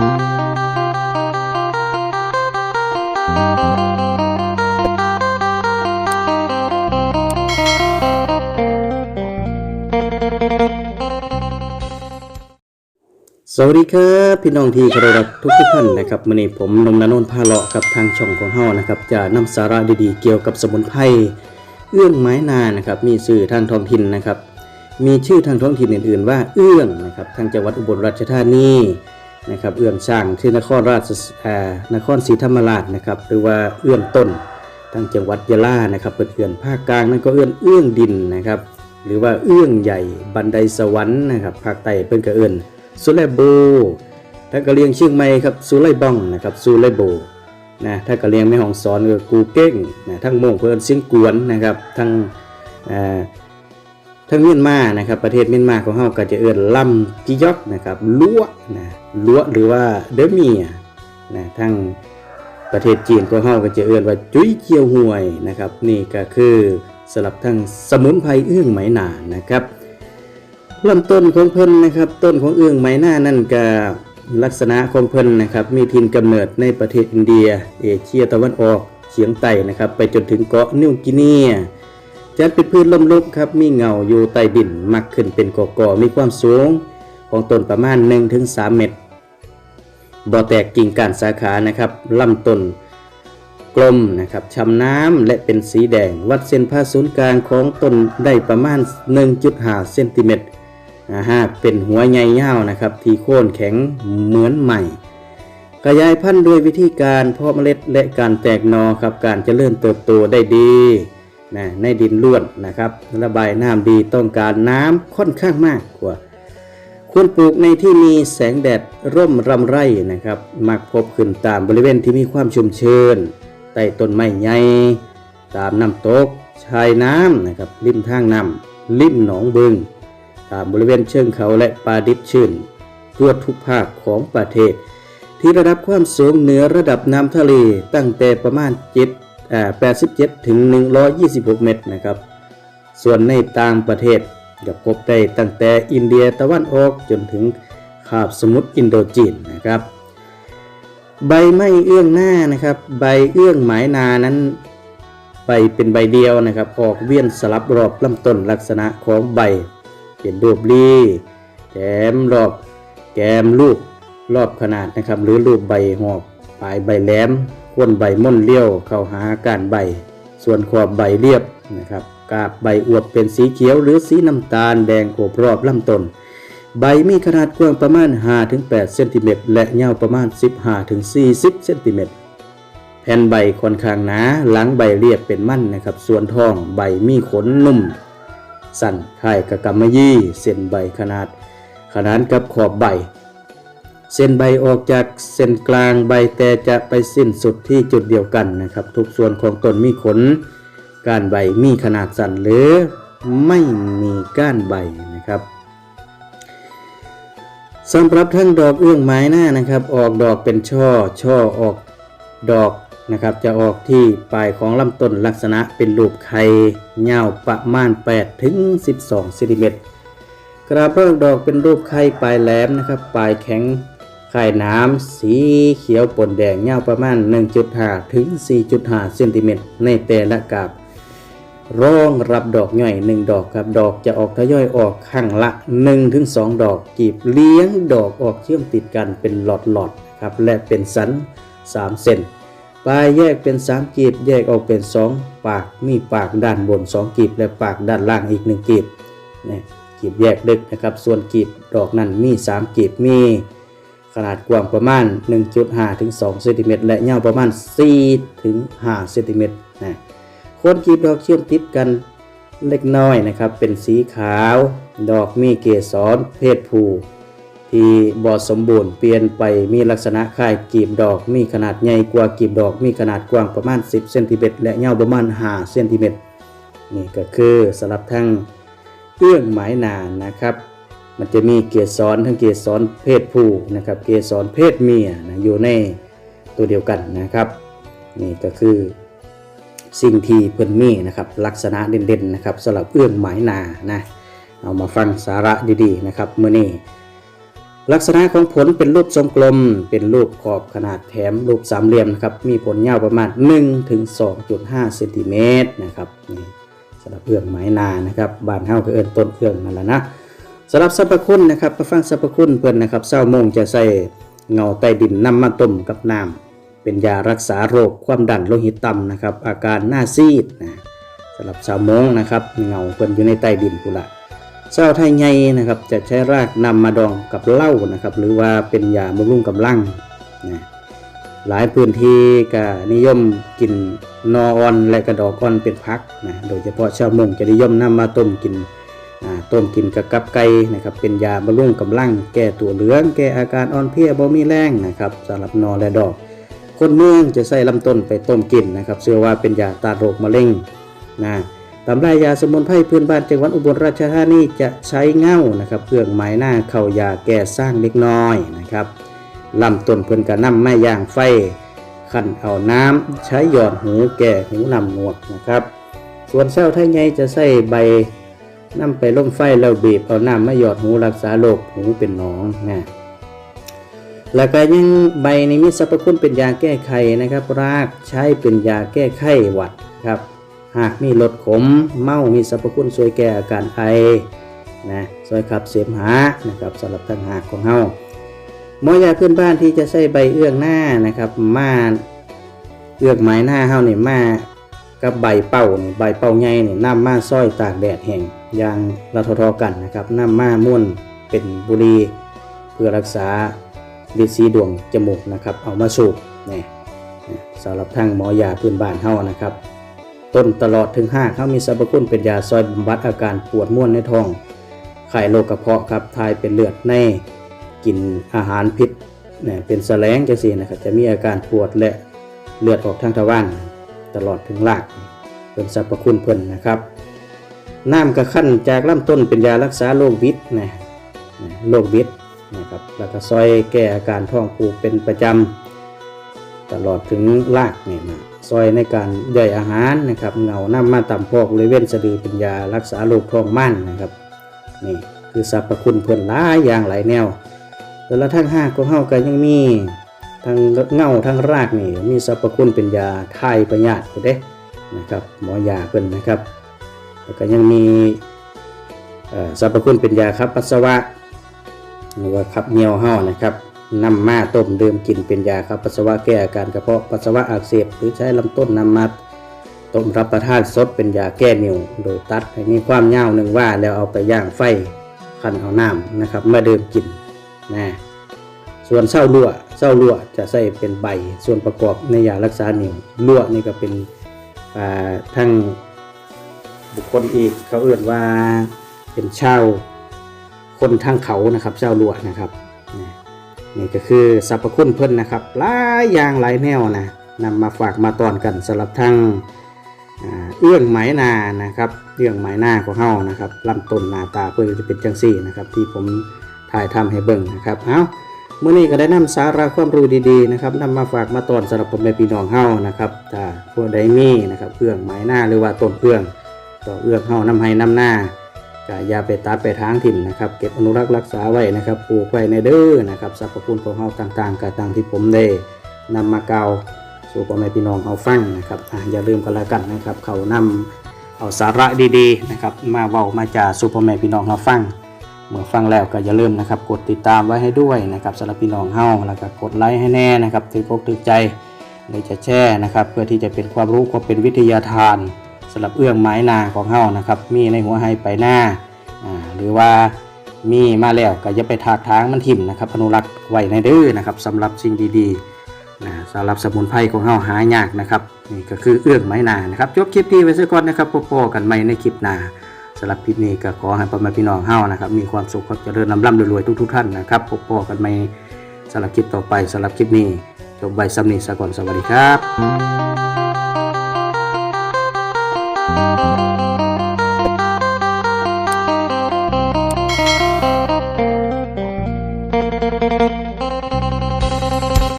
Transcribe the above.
สวัสดีครับพี่น้องที่เคารพรักทุกทุกท่านนะครับวันนี้ผมนมนานนท์พาเลาะกับทางช่องของเฮานะครับจะนำสาระดีๆ เกี่ยวกับสมุนไพรเอื้องไม้นานะครับมีชื่อทางท้องถิ่นนะครับ มีชื่อทางท้องถิ่นอื่น ๆ ว่าเอื้องนะครับทางจังหวัดอุบลราชธานี นะครับเอื้องสร้างที่นครราชนครศรีธรรมราชนะครับหรือว่าเอื้องต้นทางจังหวัดยะลานะครับเปิดเอื้องภาคกลางนั่นก็เอื้องเอื้องดินนะครับหรือว่าเอื้องใหญ่บันไดสวรรค์นะครับภาคใต้เพิ่นก็เอื้อนสุไลโบถ้ากะเลียงเชียงใหม่ครับสุไลบ้องนะครับสุไลโบนะถ้ากะเลียงแม่ฮ่องสอนก็กูเก้งนะทั้งโมงเพิ่อนเสียงกวนนะครับทั้งอ่า ทั้งเมียนมานะครับประเทศเมียนมาของเฮาก็จะเอื้อนลำกิยอกนะครับลัวนะลัวหรือว่าเดมีนะทั้งประเทศจีนของเฮาก็จะเอื้อนว่าจุ้ยเจียวห่วยนะครับนี่ก็คือสลับทั้งสมุนไพรเอื้องไหมหนานะครับเริ่มต้นของเพิ่นนะครับต้นของเอื้องไหมหน้านั่นก็ลักษณะของเพิ่นนะครับมีถิ่นกำเนิดในประเทศอินเดีย เอเชียตะวันออกเฉียงใต้นะครับไปจนถึงเกาะนิวกินี จัดเป็นพืชล่มลุกครับมีเงาอยู่ใต้ดินมักขึ้นเป็นกอกอมีความสูงของต้นประมาณ 1-3 เมตรบ่แตกกิ่งก้านสาขานะครับลำต้นกลมนะครับชำน้ำและเป็นสีแดง วัดเส้นผ่าศูนย์กลางของต้นได้ประมาณ 1.5เซนติเมตรนะฮะเป็นหัวใหญ่ยาวนะครับ ที่โค่นแข็งเหมือนใหม่ ขยายพันธุ์ด้วยวิธีการเพาะเมล็ดและการแตกนอครับการเจริญเติบโตได้ดี นะในดินล้วนนะครับระบายน้ำดีต้องการน้ำค่อนข้างมากกว่า ควรปลูกในที่มีแสงแดดร่มรำไรนะครับมักพบขึ้นตามบริเวณที่มีความชุ่มชื้นใต้ต้นไม้ใหญ่ตามน้ำตกชายน้ำนะครับริมทางน้ำริมหนองบึง ตามบริเวณเชิงเขาและป่าดิบชื้นทั่วทุกภาคของประเทศ ที่ระดับความสูงเหนือระดับน้ำทะเลตั้งแต่ประมาณ7 87 ถึง 126 เมตรนะครับ ส่วนในต่างประเทศจะพบได้ตั้งแต่อินเดียตะวันออกจนถึงคาบสมุทรอินโดจีนนะครับ ใบไม้เอื้องหน้านะครับ ใบเอื้องหมายนานั้นใบเป็นใบเดียวนะครับ ออกเวียนสลับรอบลำต้นลักษณะของใบ เป็นรูปรีแกมรอบแกมลูกรอบขนาดนะครับ หรือรูปใบหอบ ปลายใบแหลมก้นใบม่อนเลี้ยวเข้าหาการใบ ส่วนขอบใบเรียบนะครับกาบใบอวบเป็นสีเขียวหรือสีน้ำตาลแดงโอบรอบลำต้นใบมีขนาดกว้างประมาณ 5-8 เซนติเมตรและยาวประมาณ 15-40 เซนติเมตรแผ่นใบค่อนข้างหนาหลังใบเรียบเป็นมั่นนะครับ ส่วนท้องใบมีขนนุ่ม สั้นคล้ายกับกำมะยี่ เส้นใบขนาด ขนานกับขอบใบ เส้นใบออกจากเส้นกลางใบแต่จะไปสิ้นสุดที่จุดเดียวกันนะครับ ทุกส่วนของต้นมีขนก้านใบมีขนาดสั้นหรือไม่มีก้านใบนะครับสำหรับทั้งดอกเอื้องไม้หน้านะครับ ออกดอกเป็นช่อ ช่อออกดอกนะครับ จะออกที่ปลายของลำต้นลักษณะเป็นรูปไข่ยาวประมาณ8ถึง12เซนติเมตรกระเบื้องดอกเป็นรูปไข่ปลายแหลมนะครับ ปลายแข็ง ไข่น้ำสีเขียวปนแดงยาวประมาณ 1.5 ถึง 4.5เซนติเมตรในแต่ละกาบรองรับดอกย่อย 1 ดอกครับดอกจะออกทยอยออกข้างละ1ถึง2ดอกกีบเลี้ยงดอกออกเชื่อมติดกันเป็นหลอดๆครับและเป็นสัน 3 เซนปลายแยกเป็น 3กีบแยกออกเป็น 2 ปากมีปากด้านบน 2กีบและปากด้านล่างอีก 1กีบนี่กีบแยกดึกนะครับ ส่วนกีบดอกนั้นมี 3กีบมี ขนาดกว้างประมาณ 1.5ถึง2เซนติเมตรและยาวประมาณ4ถึง5เซนติเมตรนะโคนกีบดอกเชื่อมติดกันเล็กน้อยนะครับ เป็นสีขาว ดอกมีเกสรเพศผู้ ที่บอดสมบูรณ์เปลี่ยนไปมีลักษณะคล้ายกีบดอกมีขนาดใหญ่กว่ากีบดอกมีขนาดกว้างประมาณ 10เซนติเมตรและยาวประมาณ5เซนติเมตรนี่ก็คือสำหรับทั้งเอื้องหมายนานนะครับ มันจะมีเกสรทั้งเกสรเพศผู้นะครับ เกสรเพศเมียนะอยู่ในตัวเดียวกันนะครับนี่ก็คือสิ่งที่เพิ่นมีนะครับลักษณะเด่นๆนะครับสำหรับเอื้องหมายนานะเอามาฟังสาระดีๆนะครับเมื่อนี้ลักษณะของผลเป็นรูปทรงกลม เป็นรูปขอบขนาดแถมรูปสามเหลี่ยมนะครับมีผลยาวประมาณ1ถึง2.5เซนติเมตรนะครับนี่สำหรับเอื้องไม้นานะครับบานเฮาก็เอิ้นต้นเอื้องนั่นแหละนะ สำหรับสรรพคุณนะครับมาฟังสรรพคุณเพิ่อนนะครับเศร้าโมงจะใส่เงาใต้ดินนำมาต้มกับน้ำเป็นยารักษาโรคความดันโลหิตต่ำนะครับ อาการหน้าซีดนะสำหรับชาวมงนะครับเงาเพิ่อนอยู่ในใต้ดินกุละเศร้าไทยไงนะครับจะใช้รากนำมาดองกับเหล้านะครับ หรือว่าเป็นยาบำรุงกำลังนะหลายพื้นที่ก็นิยมกินนอออนและกระดอกอ่อนเป็นพักนะโดยเฉพาะชาวมงจะนิยมนำมาต้มกิน ต้มกินกับกับไก่นะครับเป็นยาบำรุงกำลัง แก้ตัวเหลือง แก้อาการอ่อนเพลียบ่มีแรงนะครับสำหรับนอและดอก คนเมืองจะใส่ลำต้นไปต้มกินนะครับเชื่อว่าเป็นยาต้านโรคมะเร็งนะตำรายาสมุนไพรพื้นบ้านจังหวัดอุบลราชธานีจะใช้เง่านะครับเครื่องหมายหน้าเข้ายาแก้สร้างเล็กน้อยนะครับลำต้นเพิ่นกระนำไม้ย่างไฟขันเอาน้ำใช้หยอดหูแก่หูนำหนวกนะครับ ส่วนเศร้าไทยไงจะใส่ใบ นำไปลงไฟแล้วบีบเอาน้ำมาหยอดหูรักษาโรคหูเป็นหนองนะแล้วก็ยังใบนี้มีสรรพคุณเป็นยาแก้ไขนะครับ รากใช้เป็นยาแก้ไข้หวัดครับ หากมีลดขมเมามีสรรพคุณช่วยแก้อาการไอนะช่วยขับเสมหะนะครับสำหรับทางหากของเฮาหมอยาพื้นบ้านที่จะใส่ใบเอื้องหน้านะครับมาเอื้องไม้หน้าเฮานี่มากับใบเป่านี่ใบเป่าใหญ่นี่นำมาซ้อยตากแดดแห้ง ยางละทอๆกันนะครับน้ำมาม่วนเป็นบุหรีเพื่อรักษาฤทธิ์สีดวงจมูกนะครับ เอามาสูบนี่นะสำหรับทางหมอยาพื้นบ้านเฮานะครับ ต้นตลอดถึง5เขามีสรรพคุณเป็นยาซอยบำบัดอาการปวดม่วนในท้องไข้โรคกระเพาะครับทายเป็นเลือดในกินอาหารพิษเนี่ยเป็นแสลงจังซี่นะครับจะมีอาการปวดและเลือดออกทางทวารตลอดถึงรากเป็นสรรพคุณเพิ่นนะครับ น้ำกระขั้นจากลำต้นเป็นยารักษาโรควิตนะโรควิตนะครับแล้วก็ซอยแก้อาการท้องผูกเป็นประจำตลอดถึงรากเนี่ยนะซอยในการย่อยอาหารนะครับเงาน้ำมาต่ำพอกบริเวณสะดือเป็นยารักษาโรคท้องมั่นนะครับนี่คือสรรพคุณเพื่อนหลายอย่างหลายแนว แล้วทั้งห้าของเฮาก็ยังมีทั้งเงาทั้งรากนี่มีสรรพคุณเป็นยาทายประหยัดกูเด้นะครับหมอยาเพิ่นนะครับ แล้วก็ยังมีสรรพคุณเป็นยาครับปัสสาวะหรือว่าขับเหนียวเห่านะครับนำมาต้มดื่มกินเป็นยาครับปัสสาวะแก้อาการกระเพาะปัสสาวะอักเสบหรือใช้ลำต้นนำมาต้มรับประทานสดเป็นยาแก้เหนียวโดยตัดให้มีความยาหนึ่งว่าแล้วเอาไปย่างไฟคั้นเอาน้ำนะครับมาดื่มกินนะส่วนเศร้าลั่วเศร้าลั่วจะใส่เป็นใบส่วนประกอบในยารักษาเหนียวลั่วนี่ก็เป็นทั้ง บุคคลอีกเขาเอื่นว่าเป็นเช่าคนทางเขานะครับเจ้าลวดนะครับนี่ก็คือสรรพคุณเพิ่นนะครับหลายอย่างหลายแนวนะนำมาฝากมาตอนกันสำหรับทางเอื้องไหมนานะครับเอื้องไหมนาของเฮานะครับลำต้นหน้าตาเพื่อจะเป็นจังซี่นะครับที่ผมถ่ายทำให้เบิ่งนะครับเอาเมื่อนี้ก็ได้นำสาระความรู้ดีๆนะครับนำมาฝากมาตอนสำหรับพ่อแม่พี่น้องเฮานะครับถ้าผู้ใดมีนะครับเอื้องไหมนาหรือว่าต้นเอื้อง ต่อเอื้องเฮานำให้นำหน้าก็อย่าไปตัดไปทางถิ่นนะครับเก็บอนุรักษ์รักษาไว้นะครับปลูกไว้ในเด้อนะครับสรรพคุณของเฮาต่างๆกับต่างที่ผมได้นำมาเกาวสู่พ่อแม่พี่น้องเฮาฟังนะครับอ่อย่าลืมกันละกันนะครับ เขานำเอาสาระดีๆนะครับมาเว้ามาจาสู่พ่อแม่พี่น้องเฮาฟังเมื่อฟังแล้วก็อย่าลืมนะครับกดติดตามไว้ให้ด้วยนะครับสำหรับพี่น้องเฮาแล้วก็กดไลค์ให้แน่นะครับถือกอกถือใจเลยจะแชร์นะครับ เพื่อที่จะเป็นความรู้ความเป็นวิทยาทาน สำหรับเอื้องไม้นาของเฮานะครับ มีในหัวไฮไปหน้าหรือว่ามีมาแล้วก็อย่าไปถากทางมันถิ่มนะครับอนุรักษ์ไว้ในเด้อนะครับสำหรับสิ่งดีๆนะสำหรับสมุนไพรของเฮาหายากนะครับนี่ก็คือเอื้องไม้นานะครับจบคลิปนี้ไว้ซะก่อนนะครับพบกันใหม่ในคลิปหน้าสำหรับคลิปนี้ก็ขอให้พ่อแม่พี่น้องเฮานะครับมีความสุขความเจริญลำล่ำรวยทุกๆท่านนะครับพบกันใหม่สำหรับคลิปต่อไปสำหรับคลิปนี้จบใบสำนีสะก่อนสวัสดีครับ